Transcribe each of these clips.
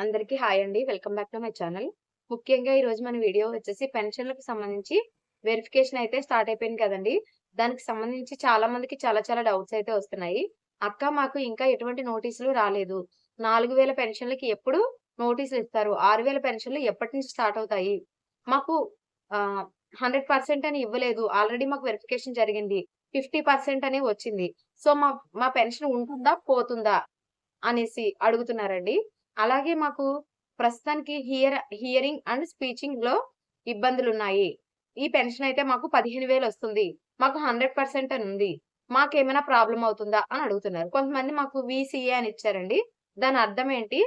అందరికీ హాయ్ అండి. Welcome back to my channel. ముఖ్యంగా ఈ రోజు మన వీడియో వచ్చేసి పెన్షన్లకు సంబంధించి వెరిఫికేషన్ అయితే స్టార్ట్ అయిపోయింది కదండి. దానికి సంబంధించి చాలా మందికి చాలా చాలా డౌట్స్ అయితే వస్తున్నాయి. అక్క మాకు ఇంకా ఎటువంటి నోటీసులు రాలేదు. నాలుగు వేల పెన్షన్లకి ఎప్పుడు నోటీసులు ఇస్తారు? ఆరు వేల పెన్షన్లు ఎప్పటి నుంచి స్టార్ట్ అవుతాయి? మాకు హండ్రెడ్ పర్సెంట్ అని ఇవ్వలేదు. ఆల్రెడీ మాకు వెరిఫికేషన్ జరిగింది. ఫిఫ్టీ పర్సెంట్ అనేది వచ్చింది. సో మా మా పెన్షన్ ఉంటుందా? పోతుందా? అనేసి అడుగుతున్నారండి. అలాగే మాకు ప్రస్తుతానికి హియర్ హియరింగ్ అండ్ స్పీచింగ్లో ఇబ్బందులు ఉన్నాయి ఈ పెన్షన్ అయితే మాకు పదిహేను వేలు వస్తుంది. మాకు హండ్రెడ్ పర్సెంట్ అని ఉంది. మాకేమైనా ప్రాబ్లం అవుతుందా అని అడుగుతున్నారు. కొంతమంది మాకు విసిఏ అని ఇచ్చారండి. దాని అర్థం ఏంటి?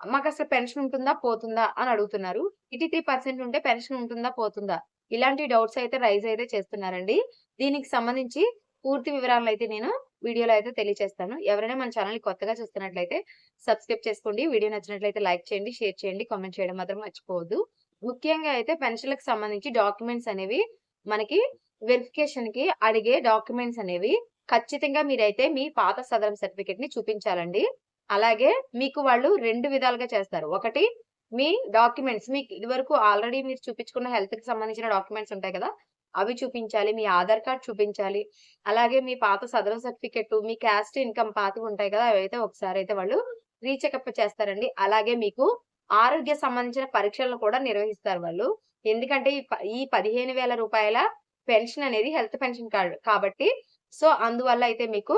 మాకు అసలు పెన్షన్ ఉంటుందా పోతుందా అని అడుగుతున్నారు. ఇటీ త్రీ పర్సెంట్ ఉంటే పెన్షన్ ఉంటుందా పోతుందా? ఇలాంటి డౌట్స్ అయితే రైజ్ అయితే చేస్తున్నారండి. దీనికి సంబంధించి పూర్తి వివరాలు అయితే నేను వీడియోలో అయితే తెలియజేస్తాను ఎవరైనా మన ఛానల్ కొత్తగా చూస్తున్నట్లయితే సబ్స్క్రైబ్ చేసుకోండి. వీడియో నచ్చినట్లయితే లైక్ చేయండి షేర్ చేయండి కామెంట్ చేయడం మాత్రం మర్చిపోవద్దు. ముఖ్యంగా అయితే పెన్షన్లకు సంబంధించి డాక్యుమెంట్స్ అనేవి మనకి వెరిఫికేషన్కి అడిగే డాక్యుమెంట్స్ అనేవి ఖచ్చితంగా మీరైతే మీ పాత సదరం సర్టిఫికేట్ని చూపించాలండి. అలాగే మీకు వాళ్ళు రెండు విధాలుగా చేస్తారు. ఒకటి మీ డాక్యుమెంట్స్ మీకు ఇదివరకు ఆల్రెడీ మీరు చూపించుకున్న హెల్త్కి సంబంధించిన డాక్యుమెంట్స్ ఉంటాయి కదా అవి చూపించాలి మీ ఆధార్ కార్డ్ చూపించాలి అలాగే మీ పాత సదరం సర్టిఫికెట్ మీ క్యాస్ట్ ఇన్కమ్ పాతవి ఉంటాయి కదా అవి అయితే ఒకసారి అయితే వాళ్ళు రీచెకప్ చేస్తారండి. అలాగే మీకు ఆరోగ్య సంబంధించిన పరీక్షలను కూడా నిర్వహిస్తారు వాళ్ళు. ఎందుకంటే ఈ పదిహేను వేల రూపాయల పెన్షన్ అనేది హెల్త్ పెన్షన్ కార్డు కాబట్టి సో అందువల్ల అయితే మీకు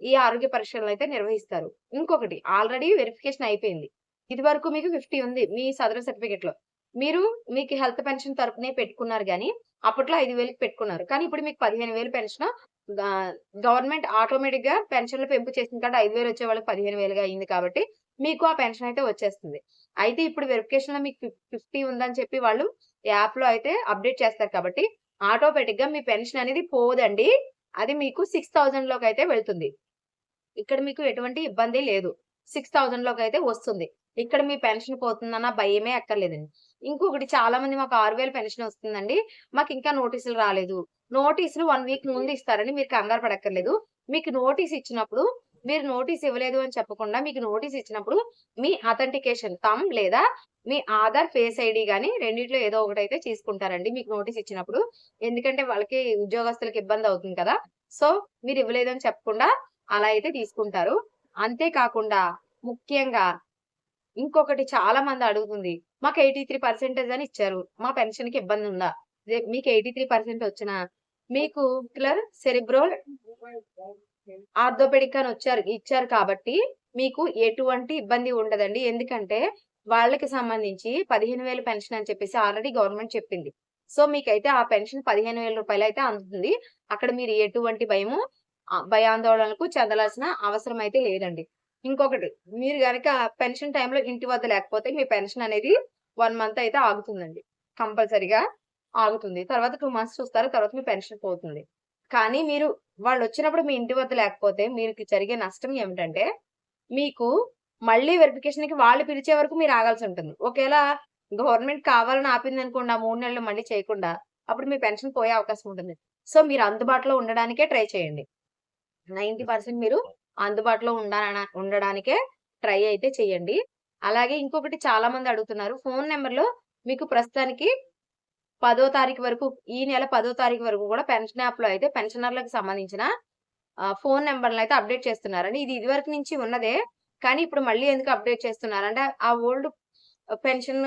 ఈ ఆరోగ్య పరీక్షలను అయితే నిర్వహిస్తారు. ఇంకొకటి ఆల్రెడీ వెరిఫికేషన్ అయిపోయింది. ఇది వరకు మీకు ఫిఫ్టీ ఉంది మీ సదరం సర్టిఫికెట్లో మీరు మీకు హెల్త్ పెన్షన్ తరపునే పెట్టుకున్నారు కానీ అప్పట్లో ఐదు వేలకు పెట్టుకున్నారు. కానీ ఇప్పుడు మీకు పదిహేను వేలు పెన్షన్ గవర్నమెంట్ ఆటోమేటిక్గా పెన్షన్లు పెంపు చేసింది కాబట్టి ఐదు వేలు వచ్చే వాళ్ళకి పదిహేను వేలుగా అయింది కాబట్టి మీకు ఆ పెన్షన్ అయితే వచ్చేస్తుంది. అయితే ఇప్పుడు వెరిఫికేషన్లో మీకు ఫిఫ్టీ ఉందని చెప్పి వాళ్ళు యాప్లో అయితే అప్డేట్ చేస్తారు కాబట్టి ఆటోమేటిక్గా మీ పెన్షన్ అనేది పోదండి. అది మీకు సిక్స్ థౌజండ్లోకి అయితే వెళ్తుంది. ఇక్కడ మీకు ఎటువంటి ఇబ్బంది లేదు. సిక్స్ థౌజండ్లోకి అయితే వస్తుంది. ఇక్కడ మీ పెన్షన్ పోతుందన్న భయమే అక్కర్లేదండి. ఇంకొకటి చాలా మంది మాకు ఆరు వేలు పెన్షన్ వస్తుందండి. మాకు ఇంకా నోటీసులు రాలేదు. నోటీసులు వన్ వీక్ ముందు ఇస్తారని మీరు కంగారు పడక్కర్లేదు. మీకు నోటీస్ ఇచ్చినప్పుడు మీరు నోటీస్ ఇవ్వలేదు అని చెప్పకుండా మీకు నోటీస్ ఇచ్చినప్పుడు మీ అథెంటికేషన్ తమ్ లేదా మీ ఆధార్ ఫేస్ ఐడి గానీ రెండిట్లో ఏదో ఒకటి అయితే తీసుకుంటారండి. మీకు నోటీస్ ఇచ్చినప్పుడు. ఎందుకంటే వాళ్ళకి ఉద్యోగస్తులకు ఇబ్బంది అవుతుంది కదా. సో మీరు ఇవ్వలేదు అని చెప్పకుండా అలా అయితే తీసుకుంటారు. అంతేకాకుండా ముఖ్యంగా ఇంకొకటి చాలా మంది అడుగుతుంది మాకు ఎయిటీ త్రీ పర్సెంటేజ్ అని ఇచ్చారు మా పెన్షన్కి ఇబ్బంది ఉందా? మీకు ఎయిటీ త్రీ పర్సెంట్ వచ్చిన మీకు క్లర్ సెరిబ్రోల్ ఆర్థోపెడిక్ అని వచ్చారు ఇచ్చారు కాబట్టి మీకు ఎటువంటి ఇబ్బంది ఉండదండి. ఎందుకంటే వాళ్ళకి సంబంధించి పదిహేను వేలు పెన్షన్ అని చెప్పేసి ఆల్రెడీ గవర్నమెంట్ చెప్పింది. సో మీకైతే ఆ పెన్షన్ పదిహేను వేల రూపాయలు అయితే అందుతుంది. అక్కడ మీరు ఎటువంటి భయము భయాందోళనలకు చెందలాల్సిన అవసరం అయితే లేదండి. ఇంకొకటి మీరు గనక పెన్షన్ టైంలో ఇంటి వద్ద లేకపోతే మీ పెన్షన్ అనేది వన్ మంత్ అయితే ఆగుతుందండి. కంపల్సరిగా ఆగుతుంది. తర్వాత టూ మంత్స్ చూస్తారు తర్వాత మీ పెన్షన్ పోతుంది. కానీ మీరు వాళ్ళు వచ్చినప్పుడు మీ ఇంటి వద్ద లేకపోతే మీకు జరిగే నష్టం ఏమిటంటే మీకు మళ్ళీ వెరిఫికేషన్కి వాళ్ళు పిలిచే వరకు మీరు ఆగాల్సి ఉంటుంది. ఒకవేళ గవర్నమెంట్ కావాలని ఆపింది అనుకోండి ఆ మూడు నెలలు మళ్ళీ చేయకుండా అప్పుడు మీ పెన్షన్ పోయే అవకాశం ఉంటుంది. సో మీరు అందుబాటులో ఉండడానికే ట్రై చేయండి. నైన్టీ పర్సెంట్ మీరు అందుబాటులో ఉండాలన ఉండడానికే ట్రై అయితే చేయండి అలాగే ఇంకొకటి చాలా మంది అడుగుతున్నారు ఫోన్ నెంబర్లో మీకు ప్రస్తుతానికి పదో తారీఖు వరకు ఈ నెల పదో తారీఖు వరకు కూడా పెన్షన్ యాప్లో అయితే పెన్షనర్లకు సంబంధించిన ఫోన్ నెంబర్లు అయితే అప్డేట్ చేస్తున్నారండి ఇది ఇదివరకు నుంచి ఉన్నదే కానీ ఇప్పుడు మళ్ళీ ఎందుకు అప్డేట్ చేస్తున్నారు అంటే ఆ ఓల్డ్ పెన్షన్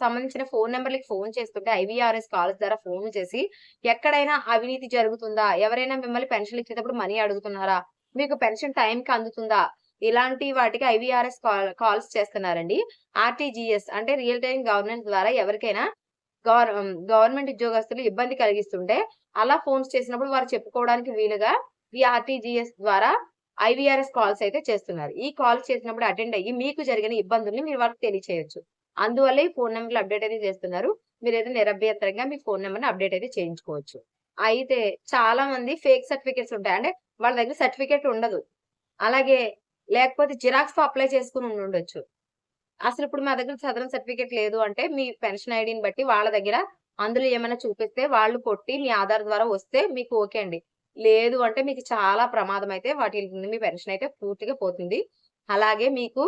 సంబంధించిన ఫోన్ నెంబర్లకి ఫోన్ చేస్తుంటే ఐవీఆర్ఎస్ కాల్స్ ద్వారా ఫోన్ చేసి ఎక్కడైనా అవినీతి జరుగుతుందా? ఎవరైనా మిమ్మల్ని పెన్షన్ ఇచ్చేటప్పుడు మనీ అడుగుతున్నారా? మీకు పెన్షన్ టైం కి అందుతుందా? ఇలాంటి వాటికి ఐవీఆర్ఎస్ కాల్ కాల్స్ చేస్తున్నారండి. ఆర్టీజీఎస్ అంటే రియల్ టైం గవర్నెన్స్ ద్వారా ఎవరికైనా గవర్నమెంట్ ఉద్యోగస్తులు ఇబ్బంది కలిగిస్తుంటే అలా ఫోన్స్ చేసినప్పుడు వారు చెప్పుకోవడానికి వీలుగా ఈ ఆర్టీజీఎస్ ద్వారా ఐవీఆర్ఎస్ కాల్స్ అయితే చేస్తున్నారు. ఈ కాల్స్ చేసినప్పుడు అటెండ్ అయ్యి మీకు జరిగిన ఇబ్బందుల్ని మీరు వాళ్ళకి తెలియచేయచ్చు. అందువల్ల ఈ ఫోన్ నెంబర్లు అప్డేట్ అయితే చేస్తున్నారు. మీరు అయితే నిరభ్యంతరంగా మీ ఫోన్ నెంబర్ని అప్డేట్ అయితే చేయించుకోవచ్చు. అయితే చాలా మంది ఫేక్ సర్టిఫికేట్స్ ఉంటాయి. అంటే వాళ్ళ దగ్గర సర్టిఫికేట్ ఉండదు. అలాగే లేకపోతే జిరాక్స్ అప్లై చేసుకుని ఉండి ఉండొచ్చు అసలు ఇప్పుడు మా దగ్గర సదరన్ సర్టిఫికేట్ లేదు అంటే మీ పెన్షన్ ఐడిని బట్టి వాళ్ళ దగ్గర అందులో ఏమైనా చూపిస్తే వాళ్ళు కొట్టి మీ ఆధార్ ద్వారా వస్తే మీకు ఓకే అండి. లేదు అంటే మీకు చాలా ప్రమాదం అయితే వాటి మీ పెన్షన్ అయితే పూర్తిగా పోతుంది. అలాగే మీకు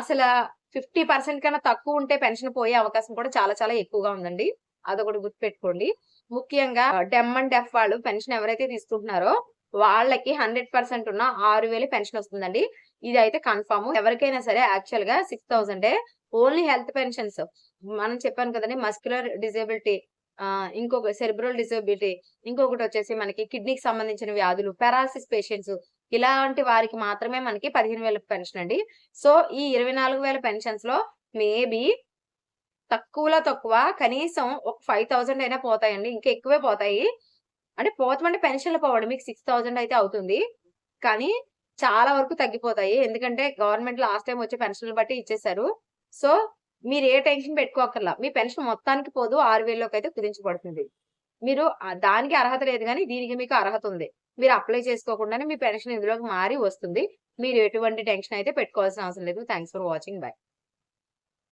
అసలు ఫిఫ్టీ పర్సెంట్ కన్నా తక్కువ ఉంటే పెన్షన్ పోయే అవకాశం కూడా చాలా చాలా ఎక్కువగా ఉందండి. అదొకటి గుర్తుపెట్టుకోండి. ముఖ్యంగా డెమ్ అండ్ డెఫ్ వాళ్ళు పెన్షన్ ఎవరైతే తీసుకుంటున్నారో వాళ్ళకి హండ్రెడ్ పర్సెంట్ ఉన్న ఆరు వేలు పెన్షన్ వస్తుందండి. ఇది అయితే కన్ఫర్మ్ ఎవరికైనా సరే యాక్చువల్గా six thousand only health pensions. మనం చెప్పాను కదండి మస్క్యులర్ డిజేబిలిటీ ఇంకొక సెరిబ్రల్ డిజబిలిటీ ఇంకొకటి వచ్చేసి మనకి కిడ్నీకి సంబంధించిన వ్యాధులు పెరాలసిస్ పేషెంట్స్ ఇలాంటి వారికి మాత్రమే మనకి పదిహేను వేల పెన్షన్ అండి. సో ఈ ఇరవై నాలుగు వేల పెన్షన్స్లో మేబీ తక్కువలో తక్కువ కనీసం ఒక ఫైవ్ థౌసండ్ అయినా పోతాయండి. ఇంకా ఎక్కువే పోతాయి. అంటే పోతామంటే పెన్షన్లు పోవడం. మీకు సిక్స్ థౌజండ్ అయితే అవుతుంది. కానీ చాలా వరకు తగ్గిపోతాయి. ఎందుకంటే గవర్నమెంట్ లాస్ట్ టైం వచ్చే పెన్షన్లు బట్టి ఇచ్చేసారు సో మీరు ఏ టెన్షన్ పెట్టుకోకర్లా మీ పెన్షన్ మొత్తానికి పోదు. ఆరు వేలలోకి అయితే కుదించబడుతుంది. మీరు దానికి అర్హత లేదు కానీ దీనికి మీకు అర్హత ఉంది. మీరు అప్లై చేసుకోకుండానే మీ పెన్షన్ ఇందులోకి మారి వస్తుంది. మీరు ఎటువంటి టెన్షన్ అయితే పెట్టుకోవాల్సిన అవసరం లేదు. Thanks for watching. బై.